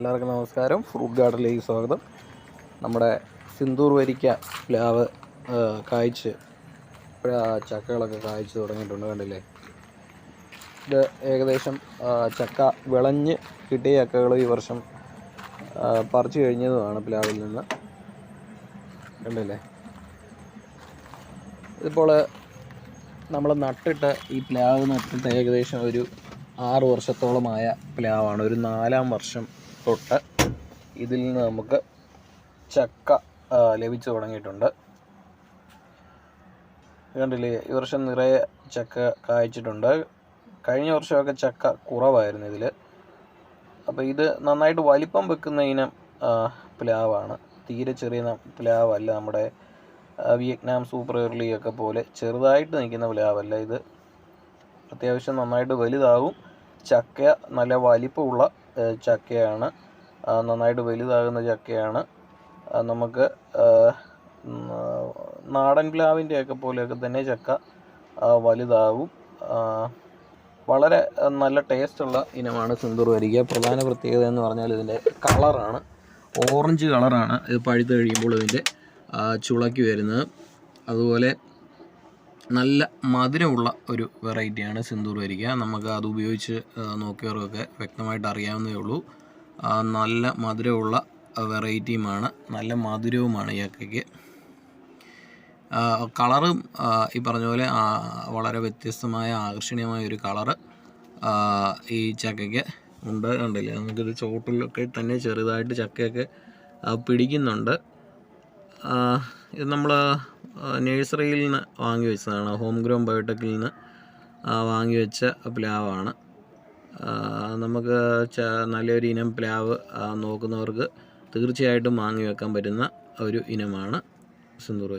എല്ലാവർക്കും നമസ്കാരം. ഫ്രൂട്ട് ഗാർഡനിലേക്ക് സ്വാഗതം. നമ്മുടെ സിന്ദൂർ വരിക്ക പ്ലാവ് കായ്ച്ച് ഇപ്പോഴാ ചക്കകളൊക്കെ കായ്ച്ച് തുടങ്ങിയിട്ടുണ്ട് കണ്ടില്ലേ? ഇത് ഏകദേശം ചക്ക വിളഞ്ഞ് കിട്ടിയ ചക്കകൾ ഈ വർഷം പറിച്ചു കഴിഞ്ഞതുമാണ് പ്ലാവിൽ നിന്ന്. കണ്ടില്ലേ? ഇതിപ്പോൾ നമ്മൾ നട്ടിട്ട് ഈ പ്ലാവ് നട്ടിട്ട് ഏകദേശം ഒരു ആറ് വർഷത്തോളമായ പ്ലാവാണ്. ഒരു നാലാം വർഷം തൊട്ട് ഇതിൽ നിന്ന് നമുക്ക് ചക്ക ലഭിച്ചു തുടങ്ങിയിട്ടുണ്ട്. കണ്ടില്ലേ ഈ വർഷം നിറയെ ചക്ക കായ്ച്ചിട്ടുണ്ട്. കഴിഞ്ഞ വർഷമൊക്കെ ചക്ക കുറവായിരുന്നു ഇതിൽ അപ്പോൾ ഇത് നന്നായിട്ട് വലിപ്പം വെക്കുന്ന ഇനം പ്ലാവാണ്. തീരെ ചെറിയ പ്ലാവല്ല നമ്മുടെ വിയറ്റ്നാം സൂപ്പർ എർലി ഒക്കെ പോലെ ചെറുതായിട്ട് നിൽക്കുന്ന പ്ലാവല്ല ഇത്. അത്യാവശ്യം നന്നായിട്ട് വലുതാവും. ചക്ക നല്ല വലിപ്പമുള്ള ചക്കയാണ്. നന്നായിട്ട് വലുതാകുന്ന ചക്കയാണ്. നമുക്ക് നാടൻ പ്ലാവിന്റെ ഒക്കെ പോലെയൊക്കെ തന്നെ ചക്ക വലുതാകും വളരെ നല്ല ടേസ്റ്റുള്ള ഇനമാണ് സിന്ദൂർ വരിക. പ്രധാന പ്രത്യേകത എന്ന് പറഞ്ഞാൽ ഇതിന്റെ കളറാണ്. ഓറഞ്ച് കളറാണ് ഇത് പഴുത്ത് കഴിയുമ്പോൾ ഇതിന്റെ ചുളക്കി വരുന്നത്. അതുപോലെ നല്ല മധുരമുള്ള ഒരു വെറൈറ്റിയാണ് സിന്ദൂർ വരിക. നമുക്ക് അത് ഉപയോഗിച്ച് നോക്കിയവർക്കൊക്കെ വ്യക്തമായിട്ട് അറിയാവുന്നേ ഉള്ളൂ. നല്ല മധുരമുള്ള വെറൈറ്റിയുമാണ്. നല്ല മധുരവുമാണ് ഈ അക്കയ്ക്ക്. കളറും ഈ പറഞ്ഞ പോലെ വളരെ വ്യത്യസ്തമായ ആകർഷണീയമായ ഒരു കളറ് ഈ ചക്കയ്ക്ക് ഉണ്ട്. കണ്ടില്ലേ? നമുക്കിത് ചോട്ടിലൊക്കെ തന്നെ ചെറുതായിട്ട് ചക്കയൊക്കെ പിടിക്കുന്നുണ്ട്. ഇത് നമ്മൾ നേഴ്സറിയിൽ നിന്ന് വാങ്ങി വെച്ചതാണ്. ഹോം ഗ്രോം ബയോടെക്കിൽ നിന്ന് വാങ്ങി വെച്ച പ്ലാവാണ്. നമുക്ക് നല്ലൊരു ഇനം പ്ലാവ് നോക്കുന്നവർക്ക് തീർച്ചയായിട്ടും വാങ്ങി വെക്കാൻ പറ്റുന്ന ഒരു ഇനമാണ് സിന്ദൂർ